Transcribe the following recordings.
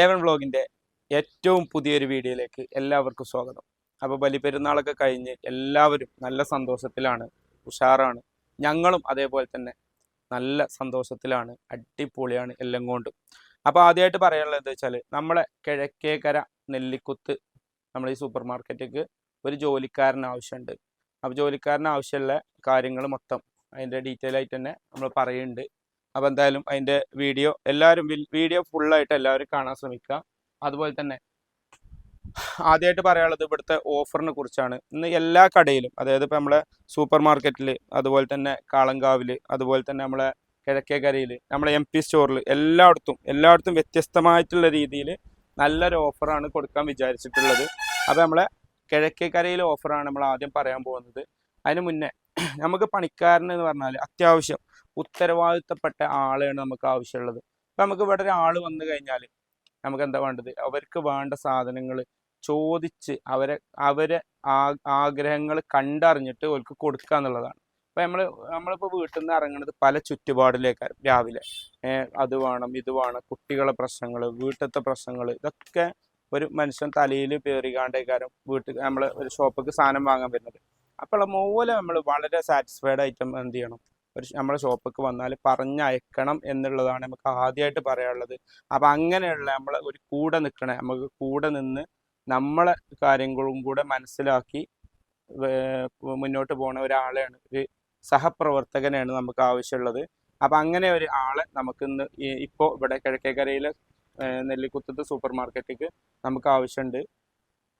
ഏവൻ വ്ളോഗിന്റെ ഏറ്റവും പുതിയൊരു വീഡിയോയിലേക്ക് എല്ലാവർക്കും സ്വാഗതം. അപ്പോൾ ബലിപെരുന്നാളൊക്കെ കഴിഞ്ഞ് എല്ലാവരും നല്ല സന്തോഷത്തിലാണ് ഉഷാറാണ്. ഞങ്ങളും അതേപോലെ തന്നെ നല്ല സന്തോഷത്തിലാണ് അടിപൊളിയാണ് എല്ലാം കൊണ്ടും. അപ്പോൾ ആദ്യമായിട്ട് പറയാനുള്ളത് എന്താ വെച്ചാൽ നമ്മളെ കിഴക്കേക്കര നെല്ലിക്കുത്ത് നമ്മൾ ഈ സൂപ്പർ മാർക്കറ്റിലേക്ക് ഒരു ജോലിക്കാരൻ ആവശ്യമുണ്ട്. അപ്പോൾ ജോലിക്കാരന് ആവശ്യമുള്ള കാര്യങ്ങൾ മൊത്തം അതിന്റെ ഡീറ്റെയിൽ ആയിട്ട് തന്നെ നമ്മൾ പറയുന്നുണ്ട്. അപ്പോൾ എന്തായാലും അതിന്റെ വീഡിയോ എല്ലാവരും വീഡിയോ ഫുള്ളായിട്ട് എല്ലാവരും കാണാൻ ശ്രമിക്കുക. അതുപോലെ തന്നെ ആദ്യമായിട്ട് പറയാനുള്ളത് ഇവിടുത്തെ ഓഫറിനെ കുറിച്ചാണ്. ഇന്ന് എല്ലാ കടയിലും അതായത് ഇപ്പോൾ നമ്മളെ സൂപ്പർ മാർക്കറ്റിൽ അതുപോലെ തന്നെ കാളങ്കാവിൽ അതുപോലെ തന്നെ നമ്മളെ കിഴക്കേക്കരയിൽ നമ്മളെ എം പി സ്റ്റോറിൽ എല്ലായിടത്തും എല്ലായിടത്തും വ്യത്യസ്തമായിട്ടുള്ള രീതിയിൽ നല്ലൊരു ഓഫറാണ് കൊടുക്കാൻ വിചാരിച്ചിട്ടുള്ളത്. അപ്പോൾ നമ്മളെ കിഴക്കേക്കരയിലെ ഓഫറാണ് നമ്മൾ ആദ്യം പറയാൻ പോകുന്നത്. അതിന് മുന്നേ നമുക്ക് പണിക്കാരൻ എന്ന് പറഞ്ഞാൽ അത്യാവശ്യം ഉത്തരവാദിത്തപ്പെട്ട ആളെയാണ് നമുക്ക് ആവശ്യമുള്ളത്. ഇപ്പം നമുക്ക് ഇവിടെ ഒരാൾ വന്നു കഴിഞ്ഞാൽ നമുക്ക് എന്താ വേണ്ടത്? അവർക്ക് വേണ്ട സാധനങ്ങൾ ചോദിച്ച് അവരെ അവരെ ആഗ്രഹങ്ങൾ കണ്ടറിഞ്ഞിട്ട് അവർക്ക് കൊടുക്കുക എന്നുള്ളതാണ്. ഇപ്പം നമ്മൾ നമ്മളിപ്പോൾ വീട്ടിൽ നിന്ന് ഇറങ്ങുന്നത് പല ചുറ്റുപാടിലേക്കാണ് രാവിലെ അത് വേണം ഇത് വേണം കുട്ടികളെ പ്രശ്നങ്ങൾ വീട്ടിലത്തെ പ്രശ്നങ്ങൾ ഇതൊക്കെ ഒരു മനുഷ്യൻ തലയിൽ പേറികാണ്ടേക്കാരും വീട്ടിൽ നമ്മൾ ഒരു ഷോപ്പിക്ക് സാധനം വാങ്ങാൻ വരുന്നത്. അപ്പോൾ മൂലം നമ്മൾ വളരെ സാറ്റിസ്ഫൈഡ് ആയിട്ട് എന്ത് ചെയ്യണം? ഒരു നമ്മുടെ ഷോപ്പിക്ക് വന്നാൽ പറഞ്ഞയക്കണം എന്നുള്ളതാണ് നമുക്ക് ആദ്യമായിട്ട് പറയാനുള്ളത്. അപ്പം അങ്ങനെയുള്ള നമ്മൾ ഒരു കൂടെ നിൽക്കണേ നമുക്ക് കൂടെ നിന്ന് നമ്മളെ കാര്യങ്ങളും കൂടെ മനസ്സിലാക്കി മുന്നോട്ട് പോണ ഒരാളെയാണ് ഒരു സഹപ്രവർത്തകനെയാണ് നമുക്ക് ആവശ്യമുള്ളത്. അപ്പം അങ്ങനെ ഒരു ആളെ നമുക്ക് ഇന്ന് ഇപ്പോൾ ഇവിടെ കിഴക്കേക്കരയിലെ നെല്ലിക്കുത്തത്ത് സൂപ്പർ മാർക്കറ്റിക്ക് നമുക്ക് ആവശ്യമുണ്ട്.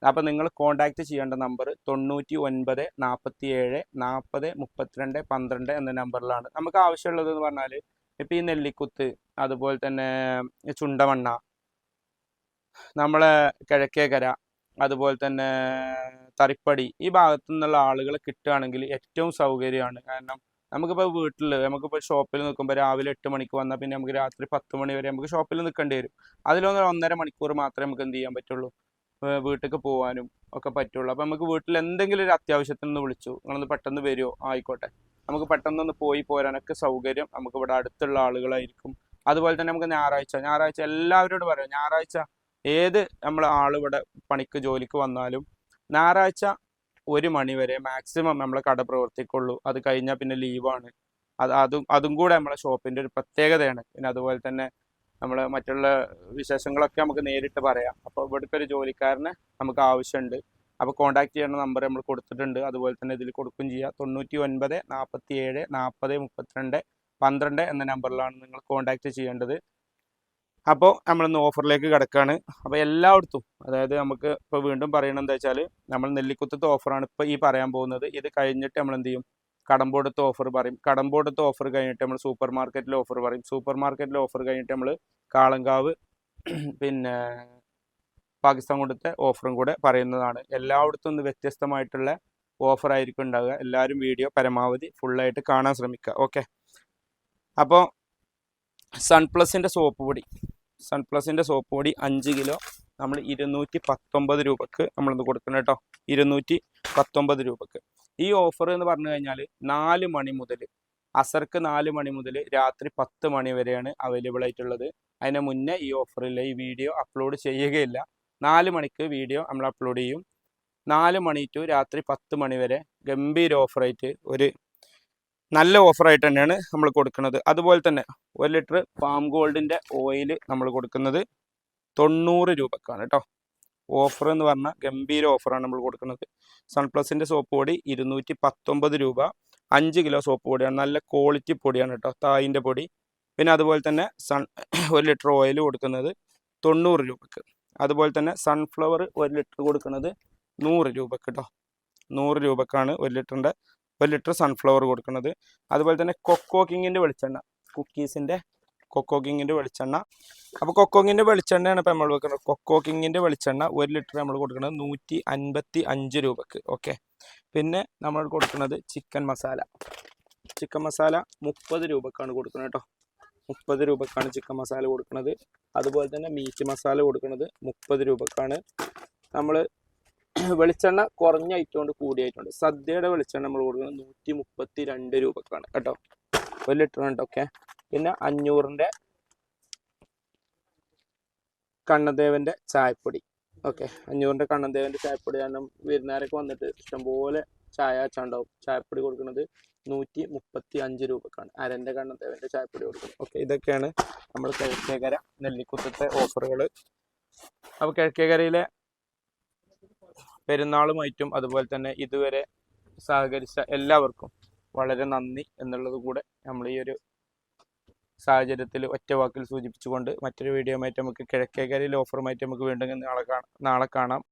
അപ്പം നിങ്ങൾ കോൺടാക്റ്റ് ചെയ്യേണ്ട നമ്പർ തൊണ്ണൂറ്റി ഒൻപത് നാൽപ്പത്തി ഏഴ് നാൽപ്പത് മുപ്പത്തിരണ്ട് പന്ത്രണ്ട് എന്ന നമ്പറിലാണ് നമുക്ക് ആവശ്യമുള്ളത് എന്ന് പറഞ്ഞാൽ ഇപ്പം ഈ നെല്ലിക്കുത്ത് അതുപോലെ തന്നെ ചുണ്ടമണ്ണ നമ്മളെ കിഴക്കേക്കര അതുപോലെ തന്നെ തറിപ്പടി ഈ ഭാഗത്തു നിന്നുള്ള ആളുകൾ കിട്ടുകയാണെങ്കിൽ ഏറ്റവും സൗകര്യമാണ്. കാരണം നമുക്കിപ്പോൾ വീട്ടിൽ നമുക്കിപ്പോൾ ഷോപ്പിൽ നിൽക്കുമ്പോൾ രാവിലെ എട്ട് മണിക്ക് വന്നാൽ പിന്നെ നമുക്ക് രാത്രി പത്ത് മണി വരെ നമുക്ക് ഷോപ്പിൽ നിൽക്കേണ്ടി വരും. അതിലൊന്ന് ഒന്നര മണിക്കൂർ മാത്രമേ നമുക്ക് എന്ത് ചെയ്യാൻ പറ്റുള്ളൂ. വീട്ടിലേക്ക് പോകാനും ഒക്കെ പറ്റുള്ളൂ. അപ്പോൾ നമുക്ക് വീട്ടിൽ എന്തെങ്കിലും ഒരു അത്യാവശ്യത്തിന് ഒന്ന് വിളിച്ചു. നിങ്ങളൊന്ന് പെട്ടെന്ന് വരുമോ ആയിക്കോട്ടെ. നമുക്ക് പെട്ടെന്നൊന്ന് പോയി പോരാനൊക്കെ സൗകര്യം നമുക്ക് ഇവിടെ അടുത്തുള്ള ആളുകളായിരിക്കും. അതുപോലെ തന്നെ നമുക്ക് ഞായറാഴ്ച. ഞായറാഴ്ച എല്ലാവരോടും പറയാം. ഞായറാഴ്ച ഏത് നമ്മൾ ആളിവിടെ പണിക്ക് ജോലിക്ക് വന്നാലും ഞായറാഴ്ച ഒരു മണി വരെ മാക്സിമം നമ്മൾ കട പ്രവർത്തിക്കുള്ളൂ. അത് കഴിഞ്ഞാൽ പിന്നെ ലീവാണ് അത് അതും അതും കൂടെ നമ്മളെ ഷോപ്പിന്റെ ഒരു പ്രത്യേകതയാണ്. പിന്നെ അതുപോലെ തന്നെ നമ്മൾ മറ്റുള്ള വിശേഷങ്ങളൊക്കെ നമുക്ക് നേരിട്ട് പറയാം. അപ്പോൾ ഇവിടുത്തെ ഒരു ജോലിക്കാരനെ നമുക്ക് ആവശ്യമുണ്ട്. അപ്പോൾ കോൺടാക്ട് ചെയ്യുന്ന നമ്പർ നമ്മൾ കൊടുത്തിട്ടുണ്ട്. അതുപോലെ തന്നെ ഇതിൽ കൊടുക്കുകയും ചെയ്യുക തൊണ്ണൂറ്റി ഒൻപത് നാൽപ്പത്തി ഏഴ് നാൽപ്പത് മുപ്പത്തിരണ്ട് പന്ത്രണ്ട് എന്ന നമ്പറിലാണ് നിങ്ങൾ കോൺടാക്ട് ചെയ്യേണ്ടത്. അപ്പോൾ നമ്മളിന്ന് ഓഫറിലേക്ക് കിടക്കുകയാണ് അപ്പോൾ എല്ലായിടത്തും അതായത് നമുക്ക് ഇപ്പോൾ വീണ്ടും പറയണത് വെച്ചാൽ നമ്മൾ നെല്ലിക്കുത്തത്തെ ഓഫറാണ് ഇപ്പോൾ ഈ പറയാൻ പോകുന്നത്. ഇത് കഴിഞ്ഞിട്ട് നമ്മൾ എന്ത് ചെയ്യും? കടമ്പോടത്തെ ഓഫർ പറയും. കടമ്പോടത്ത് ഓഫർ കഴിഞ്ഞിട്ട് നമ്മൾ സൂപ്പർ മാർക്കറ്റിൽ ഓഫർ പറയും. സൂപ്പർ മാർക്കറ്റിൽ ഓഫർ കഴിഞ്ഞിട്ട് നമ്മൾ കാളങ്കാവ് പിന്നെ പാകിസ്ഥാൻ കൊടുത്ത ഓഫറും കൂടെ പറയുന്നതാണ്. എല്ലായിടത്തും ഒന്ന് വ്യത്യസ്തമായിട്ടുള്ള ഓഫർ ആയിരിക്കും ഉണ്ടാവുക. എല്ലാവരും വീഡിയോ പരമാവധി ഫുള്ളായിട്ട് കാണാൻ ശ്രമിക്കുക. ഓക്കെ അപ്പോൾ സൺപ്ലസിന്റെ സോപ്പ് പൊടി. സൺപ്ലസിന്റെ സോപ്പ് പൊടി അഞ്ച് കിലോ. നമ്മൾ ഇരുന്നൂറ്റി പത്തൊമ്പത് രൂപക്ക് നമ്മളിന്ന് കൊടുക്കണം കേട്ടോ. ഇരുന്നൂറ്റി പത്തൊമ്പത് രൂപക്ക്. ഈ ഓഫർ എന്ന് പറഞ്ഞു കഴിഞ്ഞാൽ നാല് മണി മുതൽ അസർക്ക് നാല് മണി മുതൽ രാത്രി പത്ത് മണി വരെയാണ് അവൈലബിൾ ആയിട്ടുള്ളത്. അതിന് മുന്നേ ഈ ഓഫറിൽ ഈ വീഡിയോ അപ്ലോഡ് ചെയ്യുകയില്ല. നാല് മണിക്ക് വീഡിയോ നമ്മൾ അപ്ലോഡ് ചെയ്യും. നാല് മണി ടു രാത്രി പത്ത് മണി വരെ ഗംഭീര ഓഫറായിട്ട് ഒരു നല്ല ഓഫറായിട്ട് തന്നെയാണ് നമ്മൾ കൊടുക്കുന്നത്. അതുപോലെ തന്നെ ഒരു ലിറ്റർ പാം ഗോൾഡിന്റെ ഓയിൽ നമ്മൾ കൊടുക്കുന്നത് തൊണ്ണൂറ് രൂപക്കാണ് കേട്ടോ. ഓഫർ എന്ന് പറഞ്ഞാൽ ഗംഭീര ഓഫറാണ് നമ്മൾ കൊടുക്കുന്നത്. സൺപ്ലസിന്റെ സോപ്പ് പൊടി ഇരുന്നൂറ്റി പത്തൊമ്പത് രൂപ. അഞ്ച് കിലോ സോപ്പ് പൊടിയാണ്. നല്ല ക്വാളിറ്റി പൊടിയാണ് കേട്ടോ തായിന്റെ പൊടി. പിന്നെ അതുപോലെ തന്നെ സൺ ഒരു ലിറ്റർ ഓയിൽ കൊടുക്കുന്നത് തൊണ്ണൂറ് രൂപക്ക്. അതുപോലെ തന്നെ സൺഫ്ലവർ ഒരു ലിറ്റർ കൊടുക്കുന്നത് നൂറ് രൂപക്ക് കേട്ടോ നൂറ് രൂപക്കാണ് ഒരു ലിറ്ററിന്റെ ഒരു ലിറ്റർ സൺഫ്ലവർ കൊടുക്കുന്നത്. അതുപോലെ തന്നെ കൊക്കോ കിങ്ങിന്റെ വെളിച്ചെണ്ണ. കുക്കീസിന്റെ കൊക്കോ കിങ്ങിന്റെ വെളിച്ചെണ്ണ. അപ്പോൾ കൊക്കോ കിങ്ങിന്റെ വെളിച്ചെണ്ണയാണ് ഇപ്പോൾ നമ്മൾ വെക്കുന്നത് കൊക്കോ കിങ്ങിന്റെ വെളിച്ചെണ്ണ ഒരു ലിറ്റർ നമ്മൾ കൊടുക്കുന്നത് നൂറ്റി അൻപത്തി അഞ്ച് രൂപക്ക്. ഓക്കെ പിന്നെ നമ്മൾ കൊടുക്കുന്നത് ചിക്കൻ മസാല. ചിക്കൻ മസാല മുപ്പത് രൂപക്കാണ് കൊടുക്കുന്നത് കേട്ടോ. മുപ്പത് രൂപക്കാണ് ചിക്കൻ മസാല കൊടുക്കുന്നത്. അതുപോലെ തന്നെ മീറ്റ് മസാല കൊടുക്കുന്നത് മുപ്പത് രൂപക്കാണ്. നമ്മൾ വെളിച്ചെണ്ണ കുറഞ്ഞ ഐറ്റം കൊണ്ട് കൂടിയ ഐറ്റം ഉണ്ട്. സദ്യയുടെ വെളിച്ചെണ്ണ നമ്മൾ കൊടുക്കുന്നത് നൂറ്റി മുപ്പത്തി രണ്ട് രൂപക്കാണ് കേട്ടോ. ഒരു ലിറ്റർ ഉണ്ട് ഓക്കെ പിന്നെ അഞ്ഞൂറിന്റെ കണ്ണദേവന്റെ ചായപ്പൊടി. ഓക്കെ അഞ്ഞൂറിന്റെ കണ്ണദേവന്റെ ചായപ്പൊടി കാരണം വിരുന്നുകാരൊക്കെ വന്നിട്ട് ഇഷ്ടംപോലെ ചായ ചണ്ടാവും ചായപ്പൊടി കൊടുക്കുന്നത് നൂറ്റി മുപ്പത്തി അഞ്ച് രൂപക്കാണ്. അരന്റെ കണ്ണദേവന്റെ ചായപ്പൊടി കൊടുക്കുന്നത് ഓക്കെ ഇതൊക്കെയാണ് നമ്മൾ കിഴക്കേക്കര നെല്ലിക്കുത്തത്തെ ഓഫറുകൾ അപ്പോൾ കിഴക്കേക്കരയിലെ പെരുന്നാളുമായിട്ടും അതുപോലെ തന്നെ ഇതുവരെ സഹകരിച്ച എല്ലാവർക്കും വളരെ നന്ദി എന്നുള്ളത് കൂടെ നമ്മൾ ഈ ഒരു സാഹചര്യത്തിൽ ഒറ്റ വാക്കിൽ സൂചിപ്പിച്ചുകൊണ്ട് മറ്റൊരു വീഡിയോ ആയിട്ട് നമുക്ക് കിഴക്കേക്കരയിൽ ഓഫറുമായിട്ട് നമുക്ക് വീണ്ടും നാളെ കാണാം നാളെ കാണാം.